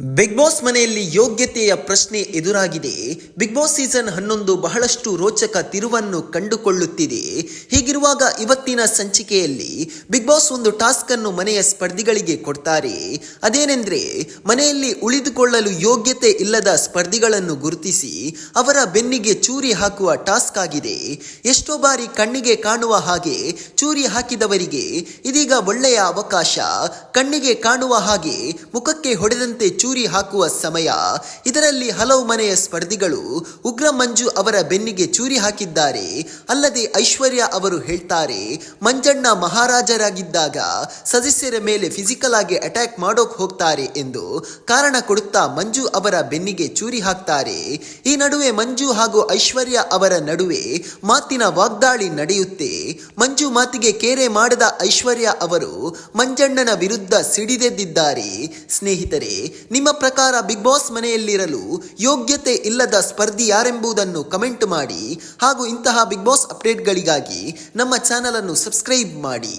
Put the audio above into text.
Big boss ಮನೆಯಲ್ಲಿ ಯೋಗ್ಯತೆಯ ಪ್ರಶ್ನೆ ಎದುರಾಗಿದೆ. ಬಿಗ್ ಬಾಸ್ ಸೀಸನ್ ಹನ್ನೊಂದು ಬಹಳಷ್ಟು ರೋಚಕ ತಿರುವನ್ನು ಕಂಡುಕೊಳ್ಳುತ್ತಿದೆ. ಹೀಗಿರುವಾಗ ಇವತ್ತಿನ ಸಂಚಿಕೆಯಲ್ಲಿ ಬಿಗ್ ಬಾಸ್ ಒಂದು ಟಾಸ್ಕ್ ಅನ್ನು ಮನೆಯ ಸ್ಪರ್ಧಿಗಳಿಗೆ ಕೊಡ್ತಾರೆ. ಅದೇನೆಂದ್ರೆ, ಮನೆಯಲ್ಲಿ ಉಳಿದುಕೊಳ್ಳಲು ಯೋಗ್ಯತೆ ಇಲ್ಲದ ಸ್ಪರ್ಧಿಗಳನ್ನು ಗುರುತಿಸಿ ಅವರ ಬೆನ್ನಿಗೆ ಚೂರಿ ಹಾಕುವ ಟಾಸ್ಕ್ ಆಗಿದೆ. ಎಷ್ಟೋ ಬಾರಿ ಕಣ್ಣಿಗೆ ಕಾಣುವ ಹಾಗೆ ಚೂರಿ ಹಾಕಿದವರಿಗೆ ಇದೀಗ ಒಳ್ಳೆಯ ಅವಕಾಶ. ಕಣ್ಣಿಗೆ ಕಾಣುವ ಹಾಗೆ ಮುಖಕ್ಕೆ ಹೊಡೆದಂತೆ ಚೂರಿ ಹಾಕುವ ಸಮಯ. ಇದರಲ್ಲಿ ಹಲವು ಮನೆಯ ಸ್ಪರ್ಧಿಗಳು ಉಗ್ರ ಮಂಜು ಅವರ ಬೆನ್ನಿಗೆ ಚೂರಿ ಹಾಕಿದ್ದಾರೆ. ಅಲ್ಲದೆ ಐಶ್ವರ್ಯ ಅವರು ಹೇಳ್ತಾರೆ, ಮಂಜಣ್ಣ ಮಹಾರಾಜರಾಗಿದ್ದಾಗ ಸದಸ್ಯರ ಮೇಲೆ ಫಿಸಿಕಲ್ ಆಗಿ ಅಟ್ಯಾಕ್ ಮಾಡೋಕ್ ಹೋಗ್ತಾರೆ ಎಂದು ಕಾರಣ ಕೊಡುತ್ತಾ ಮಂಜು ಅವರ ಬೆನ್ನಿಗೆ ಚೂರಿ ಹಾಕ್ತಾರೆ. ಈ ನಡುವೆ ಮಂಜು ಹಾಗೂ ಐಶ್ವರ್ಯ ಅವರ ನಡುವೆ ಮಾತಿನ ವಾಗ್ದಾಳಿ ನಡೆಯುತ್ತೆ. ಮಂಜು ಮಾತಿಗೆ ಕೇರೆ ಮಾಡದ ಐಶ್ವರ್ಯ ಅವರು ಮಂಜಣ್ಣನ ವಿರುದ್ಧ ಸಿಡಿದೆದ್ದಿದ್ದಾರೆ. ಸ್ನೇಹಿತರೆ ನಿಮ್ಮ ಪ್ರಕಾರ ಬಿಗ್ ಬಾಸ್ ಮನೆಯಲ್ಲಿರಲು ಯೋಗ್ಯತೆ ಇಲ್ಲದ ಸ್ಪರ್ಧಿ ಯಾರೆಂಬುದನ್ನು ಕಮೆಂಟ್ ಮಾಡಿ ಹಾಗೂ ಇಂತಹ ಬಿಗ್ ಬಾಸ್ ಅಪ್ಡೇಟ್ಗಳಿಗಾಗಿ ನಮ್ಮ ಚಾನಲನ್ನು ಸಬ್ಸ್ಕ್ರೈಬ್ ಮಾಡಿ.